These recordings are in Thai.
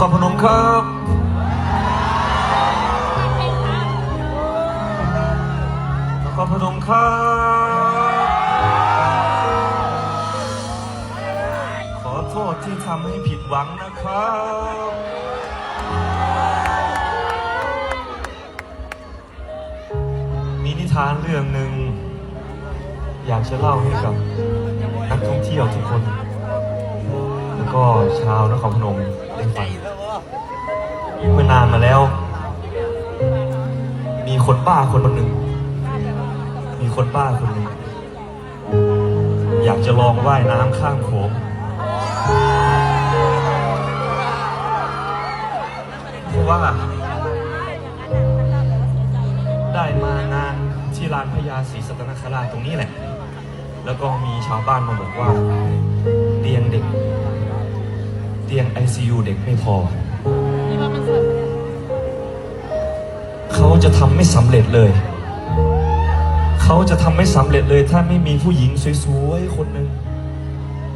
ครพนมครับนครพนมครับ ขอโทษที่ทำให้ผิดหวังนะครับ มีนิทานเรื่องหนึ่ง อยากจะเล่าให้กับนักท่องเที่ยวทุกคน แล้วก็ชาวนครพนมได้ฟังเมื่อนานมาแล้ว มีคนบ้าคนหนึ่ง มีคนบ้าคนหนึ่ง อยากจะลองว่ายน้ำข้ามโขงเพราะว่า ได้มางานที่ลานพญาศรีสัตนคราชตรงนี้แหละ แล้วก็มีชาวบ้านมาบอกว่าเตียงเด็ก เตียง ICU เด็กไม่พอ เขาจะทำไม่สำเร็จเลย เขาจะทำไม่สำเร็จเลย ถ้าไม่มีผู้หญิงสวยๆคนหนึ่ง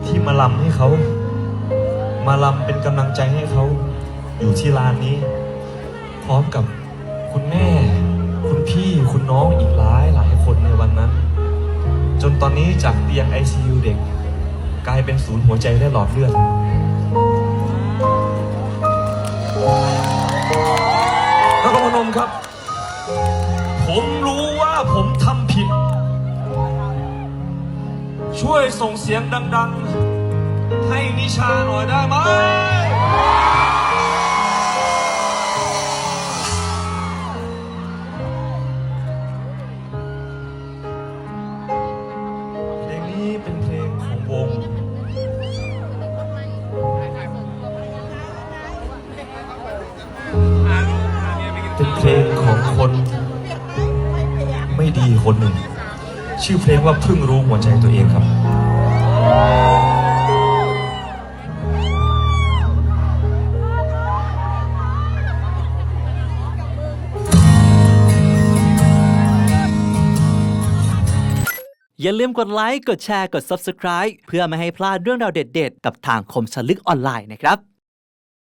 ที่มาลำให้เขา มาลำเป็นกำลังใจให้เขาอยู่ที่ลานนี้ พร้อมกับคุณแม่ คุณพี่คุณน้องอีกหลายหลายคนในวันนั้น จนตอนนี้จากเตียง ICU เด็ก กลายเป็นศูนย์หัวใจและหลอดเลือด ครับ ผมรู้ว่าผมทำผิด ช่วยส่งเสียงดัง ๆ ให้นิชาหน่อยได้ไหม คนไม่ดีคนหนึ่ง ชื่อเพลงว่าเพิ่งรู้หัวใจตัวเองครับอย่าลืมกดไลค์ กดแชร์ กด Subscribe เพื่อไม่ให้พลาดเรื่องราวเด็ดๆ กับทางคมสลึกออนไลน์นะครับ